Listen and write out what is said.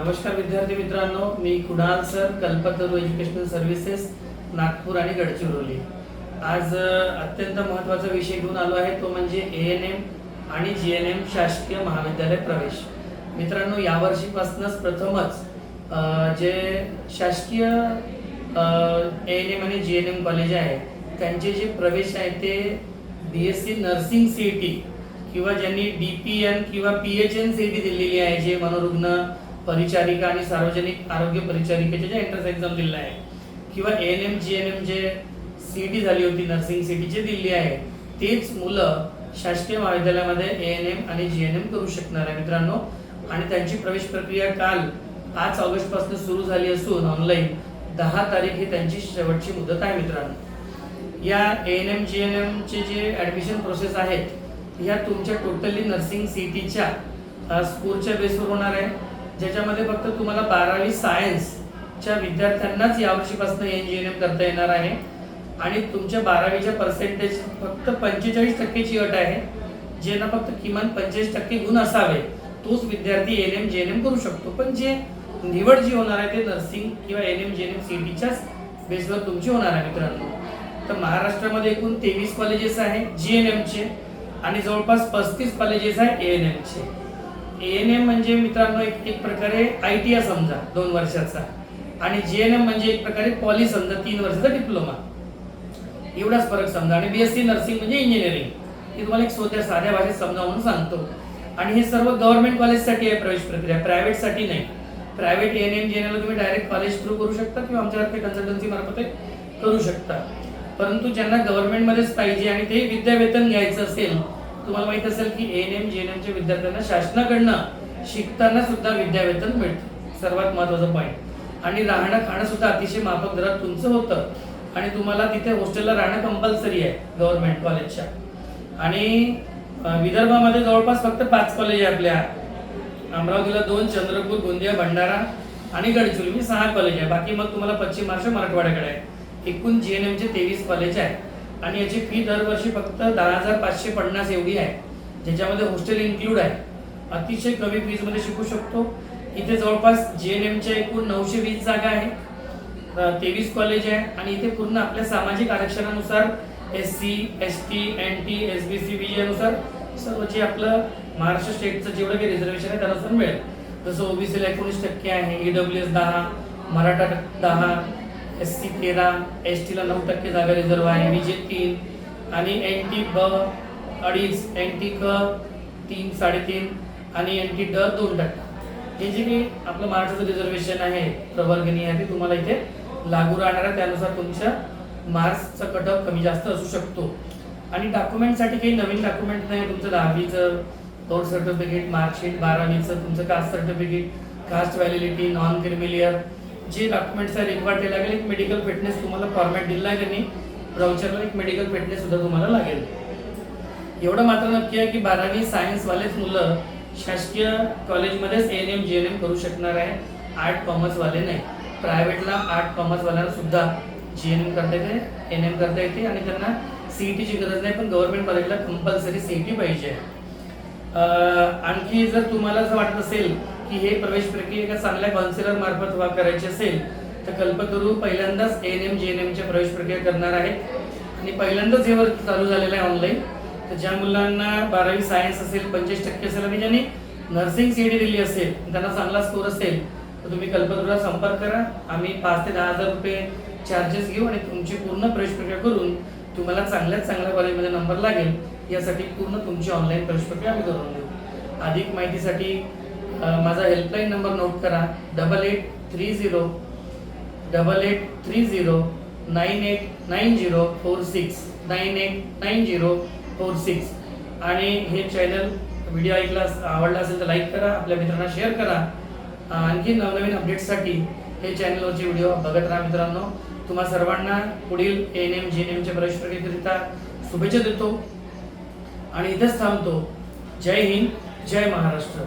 नमस्कार विद्यार्थी मित्रांनो मी Kunal sir Kalpataru educational services Nagpur आणि गडचिरोली. आज अत्यंत महत्त्वाचा विषय घेऊन आलो आहे तो म्हणजे ए एन एम आणि जी एन एम शासकीय महाविद्यालय प्रवेश. मित्रांनो यावर्षीपासूनच प्रथमच जे शासकीय ए एन एम आणि जी एन एम कॉलेज आहे त्यांचे जे प्रवेश आहे ते B S C nursing C T किंवा ज्यांनी डी पी एन किंवा P H N C T दिलेली आहे जे मनोरुग्ण परिचारिका आणि सार्वजनिक आरोग्य परिचारिकेचे जे एंट्रन्स एक्झाम दिलेलं आहे किंवा A N M G N M J C T झाली होती नर्सिंग सी टी जे दिली आहे तेच मुलं शासकीय महाविद्यालयामध्ये ए एन एम आणि जी एन एम करू शकणार आहे मित्रांनो. आणि त्यांची प्रवेश प्रक्रिया काल पाच ऑगस्टपासून सुरू झाली असून ऑनलाईन दहा तारीख ही त्यांची शेवटची मुदत आहे मित्रांनो. या A N M G N एमचे जे ॲडमिशन प्रोसेस आहेत ह्या तुमच्या टोटली नर्सिंग सी टीच्या स्कोरच्या बेसवर होणार आहे. ज्याच्यामध्ये फक्त तुम्हाला बारावी सायन्सच्या विद्यार्थ्यांनाच यावर्षीपासून एन जी एन एम करता येणार आहे. आणि तुमच्या बारावीच्या पर्सेंटेज फक्त पंचेचाळीस टक्केची अट आहे. ज्यांना फक्त किमान पंचेचाळीस टक्के गुण असावे तोच विद्यार्थी N M J N M करू शकतो. पण जे निवड जी होणार आहे ते नर्सिंग किंवा N M J N M C टीच्याच बेसवर तुमची होणार आहे मित्रांनो. तर महाराष्ट्रामध्ये एकूण तेवीस कॉलेजेस आहे जी एन एमचे आणि जवळपास पस्तीस कॉलेजेस आहे ए एन एमचे एन एम म्हणजे मित्रांनो एक एक प्रकारे आय टी आय समजा दोन वर्षाचा. आणि जी एन एम म्हणजे एक प्रकारे पॉली समजा तीन वर्षाचा डिप्लोमा एवढाच फरक समजा. आणि बी एस सी नर्सिंग म्हणजे इंजिनिअरिंग हे तुम्हाला एक सोप्या साध्या भाषेत समजा म्हणून सांगतो. आणि हे सर्व गव्हर्नमेंट कॉलेजसाठी आहे प्रवेश प्रक्रिया. प्रायव्हेटसाठी नाही. Private N M G N तुम्ही डायरेक्ट कॉलेज थ्रू करू शकता किंवा आमच्यासारखे कन्सल्टन्सी मार्फत करू शकता. परंतु ज्यांना गव्हर्नमेंटमध्येच पाहिजे आणि ते विद्यावेतन घ्यायचं असेल तुम्हाला माहीत असेल की एन एम जी एन एमच्या विद्यार्थ्यांना शासनाकडनं शिकताना सुद्धा विद्यावेतन मिळतं. सर्वात महत्वाचं पॉईंट आणि राहणं खाणं सुद्धा अतिशय माफक दरात तुमचं होतं. आणि तुम्हाला तिथे हॉस्टेलला राहणं कंपल्सरी आहे गव्हर्नमेंट कॉलेजच्या आणि विदर्भामध्ये जवळपास फक्त पाच कॉलेज आहे आपल्या. अमरावतीला दोन चंद्रपूर गोंदिया भंडारा आणि गडचिरोली सहा कॉलेज आहे. बाकी मग तुम्हाला पश्चिम महाराष्ट्र मराठवाड्याकडे आहे. एकूण जी एन एमचे तेवीस कॉलेज आहे आणि याची फी दरवर्षी फक्त दहा हजार पाचशे पन्नास एवढी आहे. ज्याच्यामध्ये हॉस्टेल इन्क्लूड आहे. अतिशय कमी फीजमध्ये शिकू शकतो. इथे जवळपास जी एन एमच्या एकूण नऊशे वीस जागा आहे तेवीस कॉलेज आहे आणि इथे पूर्ण आपल्या सामाजिक आरक्षणानुसार S C S T N T S B C B नुसार सर्व जे आपलं महाराष्ट्र स्टेटचं जेवढं काही रिझर्वेशन आहे त्यानुसार मिळेल. जसं ओबीसीला एकोणीस टक्के आहे ईडब्ल्यू एस दहा मराठा दहा एस सी तेरा एस टीला नऊ टक्के जागा रिझर्व आहे. विजे तीन आणि एन टी ब अडीच एन टी क तीन साडेतीन आणि एन टी ड दोन टक्के. हे जे काही आपलं महाराष्ट्राचं रिझर्वेशन आहे प्रवर्गणी आहे ते तुम्हाला इथे लागू राहणार आहे. त्यानुसार तुमच्या मार्क्सचा कट कमी जास्त असू शकतो. आणि डॉक्युमेंटसाठी काही नवीन डॉक्युमेंट नाही. तुमचं दहावीचं दोन सर्टिफिकेट मार्कशीट बारावीचं तुमचं caste certificate caste validity non creamy layer जे डॉक्युमेंट्स आहे रिक्वायर्ड ते लागेल एक मेडिकल फिटनेस तुम्हाला फॉर्मॅट दिला आहे त्यांनी ब्राउचरला एक मेडिकल फिटनेस सुद्धा तुम्हाला लागेल. एवढं मात्र नक्की आहे की बारावी सायन्सवालेच मुलं शासकीय कॉलेजमध्येच N M G N M करू शकणार आहे. आर्ट कॉमर्सवाले नाही. प्रायव्हेटला आर्ट कॉमर्सवाल्यांना सुद्धा जी एन एम करता येते एन एम करता येते आणि त्यांना सी ई टीची गरज नाही पण गव्हर्नमेंट कॉलेजला कंपल्सरी सी ई टी पाहिजे. आणखी जर तुम्हाला असं वाटत असेल की हे प्रवेश प्रक्रिया एका चांगल्या काउन्सिलर मार्फत वा करायची असेल तर कल्पतरू पहिल्यांदाच एन एम जी एन एमच्या प्रवेश प्रक्रिया करणार आहे आणि पहिल्यांदाच हे वर्क चालू झालेलं आहे ऑनलाईन तर ज्या मुलांना बारावी सायन्स असेल पंचवीस टक्के असेल आणि ज्यांनी नर्सिंग सी डी दिली असेल त्यांना चांगला स्कोर असेल तर तुम्ही कल्पतरूला संपर्क करा. आम्ही पाच ते दहा हजार रुपये चार्जेस घेऊ आणि तुमची पूर्ण प्रवेश प्रक्रिया करून तुम्हाला चांगल्यात चांगल्या कॉलेजमध्ये नंबर लागेल. यासाठी पूर्ण तुमची ऑनलाईन प्रवेश प्रक्रिया आम्ही करून देऊ. अधिक माहितीसाठी माझा हेल्पलाईन नंबर नोट करा. Double eight three zero double eight three zero nine eight nine zero four six nine eight nine zero four six आणि हे चॅनल व्हिडिओ ऐकला आवडला असेल तर लाईक करा आपल्या मित्रांना शेअर करा. आणखी नवनवीन अपडेट्ससाठी हे चॅनलवरचे व्हिडिओ बघत राहा मित्रांनो. तुम्हा सर्वांना पुढील एन एम जी एन एमच्या प्रवेशप्रक्रियेकरिता शुभेच्छा देतो. आणि इथेच थांबतो. जय हिंद जय महाराष्ट्र.